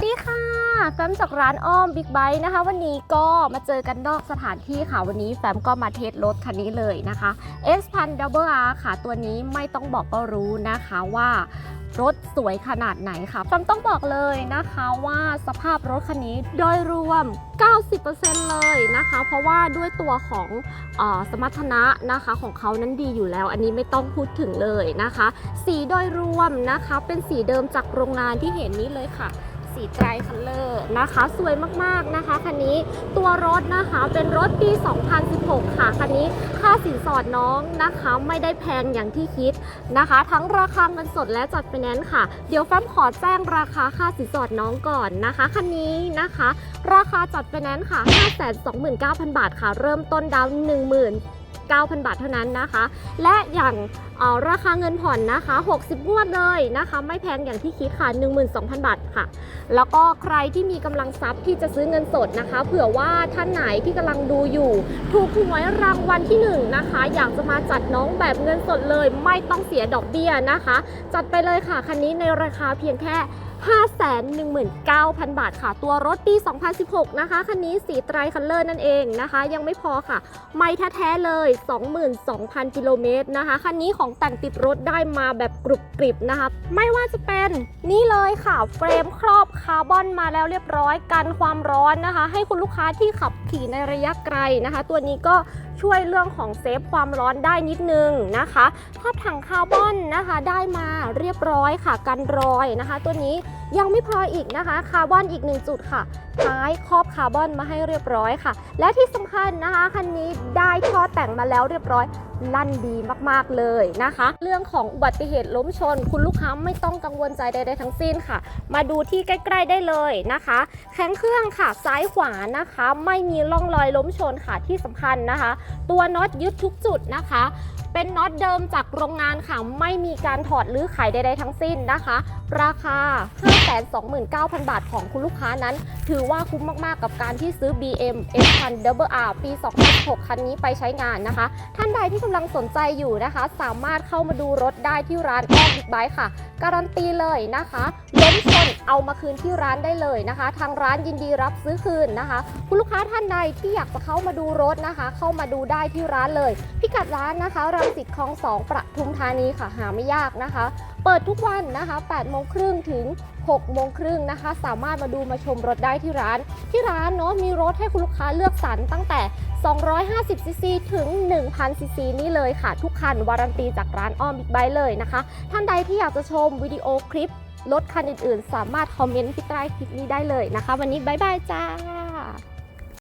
สดีค่ะแฟมจากร้านอ้อมบิ๊กไบค์นะคะ วันนี้ก็มาเจอกันนอกสถานที่ค่ะ วันนี้แฟมก็มาเทสรถคันนี้เลยนะคะ X พัน Double R ค่ะ ตัวนี้ไม่ต้องบอกก็รู้นะคะว่ารถสวยขนาดไหนค่ะแฟมต้องบอกเลยนะคะว่าสภาพรถคันนี้โดยรวม 90%เลยนะคะ เพราะว่าด้วยตัวของออสมรรถนะนะคะของเขานั้นดีอยู่แล้ว อันนี้ไม่ต้องพูดถึงเลยนะคะ สีโดยรวมนะคะเป็นสีเดิมจากโรงงานที่เห็นนี้เลยค่ะ สีไตรคัลเลอร์นะคะ สวยมากๆนะคะคันนี้ตัวรถนะคะเป็นรถปี 2016 ค่ะคันนี้ค่าสินสอดน้องนะคะไม่ได้แพงอย่างที่คิดนะคะ ทั้งราคาเงินสดและจัดไฟแนนซ์ค่ะ เดี๋ยวฟ้มขอแจ้งราคาค่าสินสอดน้องก่อนนะคะคันนี้นะคะ ราคาจัดไฟแนนซ์ค่ะ 529,000 บาทค่ะ เริ่มต้นดาวน์9,000 บาทเท่านั้นนะคะ และอย่างราคาเงินผ่อนนะคะ 60 งวดเลยนะคะ ไม่แพงอย่างที่คิดค่ะ 12,000 บาทค่ะ แล้วก็ใครที่มีกำลังทรัพย์ที่จะซื้อเงินสดนะคะ เผื่อว่าท่านไหนที่กำลังดูอยู่ ถูกหวยรางวัลที่ 1 นะคะ อยากจะมาจัดน้องแบบเงินสดเลย ไม่ต้องเสียดอกเบี้ยนะคะ จัดไปเลยค่ะ คันนี้ในราคาเพียงแค่ 519,000 บาทค่ะ ตัวรถปี 2016 นะคะ คันนี้สีไตรคัลเลอร์นั่นเองนะคะ ยังไม่พอค่ะ ไม่แท้ๆเลย 22,000 กิโลเมตรนะคะ คันนี้ของแต่งติดรถได้มาแบบกรุบกริบนะคะ ไม่ว่าจะเป็นนี่เลยค่ะ เฟรมครอบคาร์บอนมาแล้วเรียบร้อยกันความร้อนนะคะ ให้คุณลูกค้าที่ขับขี่ในระยะไกลนะคะ ตัวนี้ก็ ช่วยเรื่องของเซฟความร้อนได้นิดนึงนะคะภาพถังคาร์บอนนะคะ ได้มาเรียบร้อยค่ะกันรอยนะคะ ตัวนี้ยังไม่พออีกนะคะ คาร์บอนอีกหนึ่งจุดค่ะท้ายครอบคาร์บอนมาให้เรียบร้อยค่ะ และที่สำคัญนะคะคันนี้ได้ท่อแต่งมาแล้วเรียบร้อยลั่นดีมากๆเลยนะคะ เรื่องของอุบัติเหตุล้มชน คุณลูกค้าไม่ต้องกังวลใจใดๆทั้งสิ้นค่ะ มาดูที่ใกล้ ๆได้เลยนะคะ แข้งเครื่องค่ะซ้ายขวานะคะ ไม่มีร่องรอยล้มชนค่ะที่สำคัญนะคะตัวน็อตยึดทุกจุดนะคะ เป็นน็อตเดิมจากโรงงานค่ะ ไม่มีการถอดหรือขายใดๆทั้งสิ้นนะคะ ราคา 529,000 บาทของคุณลูกค้านั้น ถือว่าคุ้มมากๆกับการที่ซื้อ BM S1000 Double R ปี 2016 คันนี้ไปใช้งานนะคะ ท่านใดที่กำลังสนใจอยู่นะคะ สามารถเข้ามาดูรถได้ที่ร้านอ้อมบิ๊กไบค์ค่ะ การันตีเลยนะคะล้มชนเอามาคืนที่ร้านได้เลยนะคะ ทางร้านยินดีรับซื้อคืนนะคะ คุณลูกค้าท่านใดที่อยากจะเข้ามาดูรถนะคะ เข้ามาดูได้ที่ร้านเลย พิกัดร้านนะคะรังสิตคลองสองประทุมธานีค่ะหาไม่ยากนะคะ เปิดทุกวันนะคะ8โมงครึ่งถึง6โมงครึ่งนะคะ สามารถมาดูมาชมรถได้ที่ร้าน ที่ร้านเนาะมีรถให้คุณลูกค้าเลือกสรรตั้งแต่ 250 ซีซีถึง 1,000 ซีซีนี่เลยค่ะ ทุกคันวารันตีจากร้านอ้อมบิ๊กไบค์เลยนะคะ ท่านใดที่อยากจะชมวิดีโอคลิปรถคันอื่นๆ สามารถคอมเมนต์ที่ใต้คลิปนี้ได้เลยนะคะ วันนี้บายบายจ้า